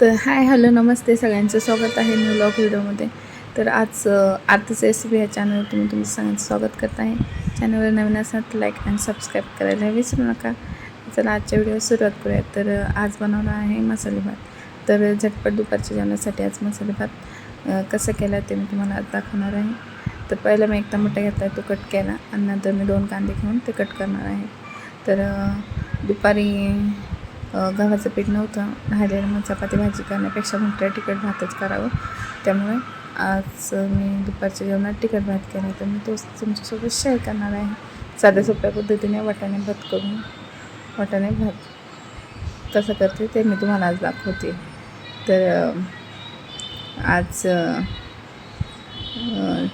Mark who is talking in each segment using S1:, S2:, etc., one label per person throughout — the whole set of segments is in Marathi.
S1: तर हाय हॅलो नमस्ते. सगळ्यांचं स्वागत आहे न्यू ब्लॉग व्हिडिओमध्ये. तर आज अ, एस बी ह्या चॅनलवर तुम्ही तुमचं सगळ्यांचं स्वागत करत आहे. चॅनलवर नवीन असाल तर लाईक अँड सबस्क्राईब करायला विसरू नका. चला आजच्या व्हिडिओ सुरुवात करूया. तर आज बनवला आहे मसाले भात. तर झटपट दुपारच्या जेवणासाठी आज मसाले भात कसं केला ते मी तुम्हाला आज दाखवणार आहे. तर पहिला मी एक टमाटा घेतला तो कट केला. आणि नंतर मी दोन कांदे घेऊन ते कट करणार आहे. तर दुपारी गव्हाचं पीठ नव्हतं. राहिलेलं मग चपाती भाजी करण्यापेक्षा म्हटलं तिखट भातच करावं. त्यामुळे आज मी दुपारच्या जेवणात तिखट भात केला. तर मी तोच तुमच्यासोबत शेअर करणार आहे. साध्या सोप्या पद्धतीने वाटाणे भात करून वाटाणे भात कसं करते ते मी तुम्हाला आज दाखवते. तर आज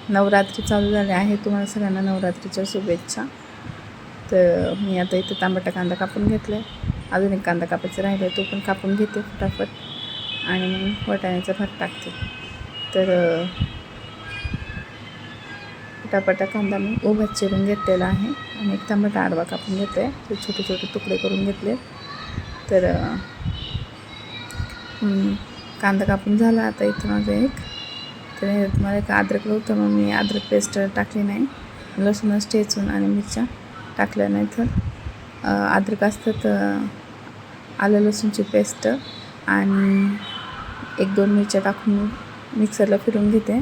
S1: नवरात्री चालू झाले आहे. तुम्हाला सगळ्यांना नवरात्रीच्या शुभेच्छा. तर मी आता इथं तांबटा कांदा कापून घेतला आहे अजून एक कांदा कापायचा राहिला तो पण कापून घेते फटाफट. आणि मग वाटाण्याचा भात टाकते. तर पटापटा फटाफटा कांदा मी उभा चिरून घेतलेला आहे. आणि एक टमाटा आडवा कापून घेते. ते छोटे छोटे तुकडे करून घेतले. तर कांदा कापून झाला आता इथं माझं एक. तर ह्यात मला एक अद्रक नव्हतं मग मी अद्रक पेस्ट टाकली नाही. लसूणच ठेचून आणि मिरच्या टाकल्या नाही तर अद्रक असतं तर आलं लसूणची पेस्ट आणि एक दोन मिरच्या टाकून मिक्सरला फिरून घेते.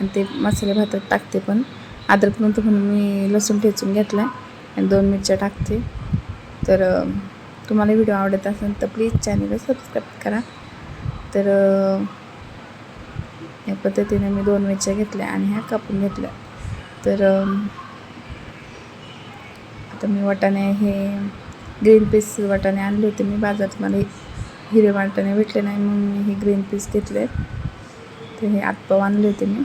S1: आणि ते मसाले भातात टाकते पण. अद्रक नव्हतं म्हणून मी लसूण ठेचून घेतला आणि दोन मिरच्या टाकते. तर तुम्हाला व्हिडिओ आवडत असेल तर प्लीज चॅनलला सबस्क्राईब करा. तर या पद्धतीने मी दोन मिरच्या घेतल्या आणि ह्या कापून घेतल्या. तर आता मी वाटाणे हे ग्रीन पीस वाटाणे आणले होते मी बाजारात. मला हिरे वाटाणे भेटले नाही म्हणून मी हे ग्रीन पीस घेतले. तर हे आत्पाव आणले होते मी.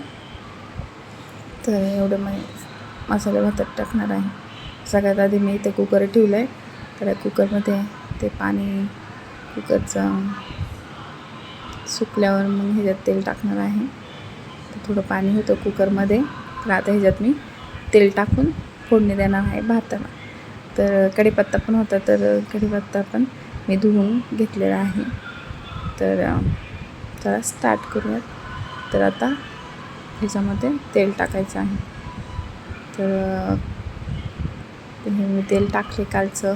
S1: तर एवढं मी मसाले भातात टाकणार आहे. सगळ्यात आधी मी इथे कुकर ठेवलं आहे तर कुकरमध्ये ते पाणी कुकरचं सुकल्यावर मग ह्याच्यात तेल टाकणार आहे. तर थोडं पाणी होतं कुकरमध्ये तर आता ह्याच्यात मी तेल टाकून फोडणी देणार आहे भाताला. तर कढीपत्ता पण होता तर कढीपत्ता पण मी धुवून घेतलेला आहे. तर अं, चला स्टार्ट करूयात. तर आता ह्याच्यामध्ये तेल टाकायचं आहे. तर हे मी तेल टाकले कालचं.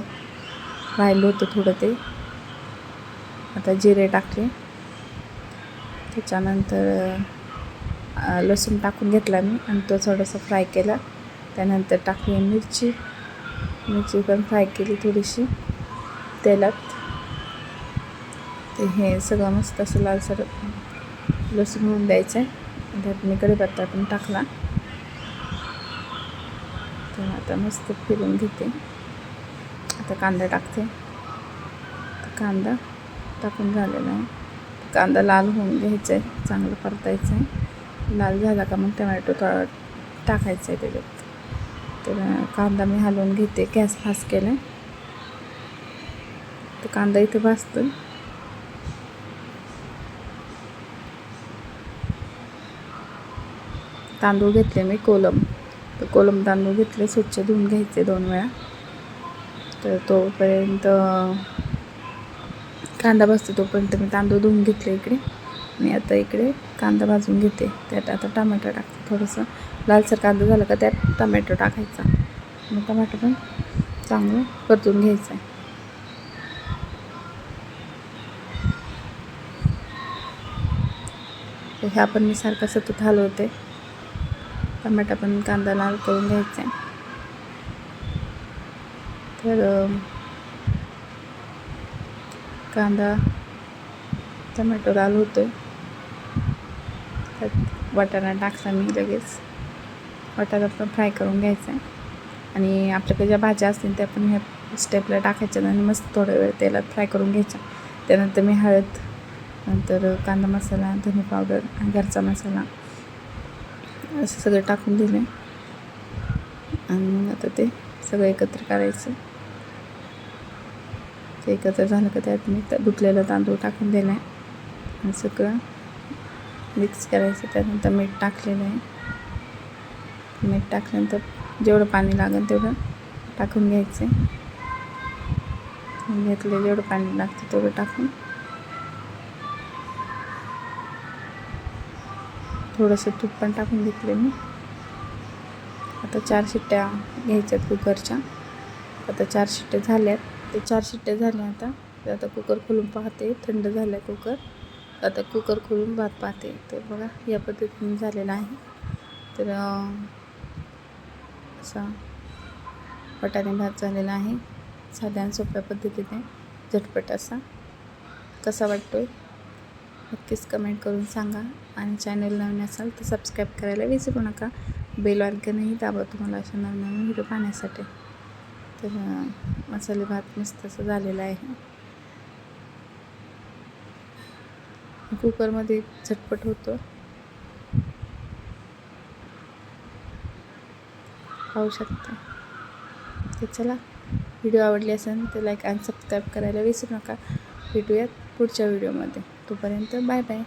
S1: राहिलं होतं थोडं ते. आता जिरे टाकले. त्याच्यानंतर लसूण टाकून घेतला मी आणि तो थोडासा फ्राय केला. त्यानंतर टाकली मिरची. मिरची पण फ्राय केली थोडीशी. तेलात. ते हे सगळं मस्त असं लालसर लसूण होऊन द्यायचं आहे. त्यात मी कढीपत्ता पण टाकला. तर आता मस्त फिरून घेते. आता कांदा टाकते. कांदा टाकून झालेला आहे. कांदा लाल होऊन घ्यायचा आहे. चांगलं परतायचं आहे. लाल झाला का मग टमॅटो थोडा टाकायचा आहे त्याच्यात. तर कांदा मी हलवून घेते. गॅस फास्ट केला तर कांदा इथे भाजतो तांदूळ घेतले मी कोलम. तर कोलम तांदूळ घेतले स्वच्छ धुवून घ्यायचे दोन वेळा. तर तोपर्यंत कांदा भाजतो तोपर्यंत मी तांदूळ धुवून घेतले इकडे. मी आता इकडे कांदा भाजून घेते. त्यात आता टमाटो टाकते थोडंसं. लालसर कांदा झाला का त्यात टमॅटो टाकायचा. मग टमॅटो पण चांगलं परतून घ्यायचं आहे तर ह्या पण मी सारखा सतत हलवते. टमाटा पण कांदा लाल करून घ्यायचा आहे तर कांदा टमॅटो लाल होतोय. त्यात वाटाणा टाकला मी लगेच वाटाणा पण फ्राय करून घ्यायचा आहे. आणि आपल्याकडे ज्या भाज्या असतील त्या पण ह्या स्टेपला टाकायच्या आणि मस्त थोडा वेळ तेलात फ्राय करून घ्यायच्या. त्यानंतर मी हळद नंतर कांदा मसाला धने पावडर घरचा मसाला असं सगळं टाकून दिलं. आणि मग आता ते सगळं एकत्र करायचं. ते एकत्र झालं का त्यात मी त्या तांदूळ टाकून दिला आहे आणि सगळं मिक्स करायचं त्यानंतर मीठ टाकलेलं आहे. मीठ टाकल्यानंतर जेवढं पाणी लागेल तेवढं टाकून घ्यायचं आहे. घेतलं जेवढं पाणी लागतं तेवढं टाकून. थोडंसं तूप पण टाकून घेतले मी. आता चार शिट्ट्या घ्यायच्या कुकरच्या. आता चार शिट्ट्या झाल्यात. ते चार शिट्ट्या झाल्या आता. आता कुकर खोलून पाहते. थंड झालं आहे कुकर. आता कुकर खोलून भात पाहते तर बघा या पद्धतीने झालेलं आहे. तर असा वटाणे भात झालेला आहे. साध्या आणि सोप्या पद्धतीने. झटपट असा. कसा वाटतो आहे नक्कीच कमेंट करून सांगा. आणि चॅनल नवीन असाल तर सबस्क्राईब करायला विसरू नका. बेल आयकनही दाबा तुम्हाला अशा नवीन नवीन व्हिडिओ पाहण्यासाठी. तर मसाले भात मस्त असं झालेला आहे. कुकरमध्ये झटपट होतं. पाहू शकता. तर चला व्हिडिओ आवडली असेल तर लाईक आणि सबस्क्राईब करायला विसरू नका. भेटूयात पुढच्या व्हिडिओमध्ये. तोपर्यंत बाय बाय.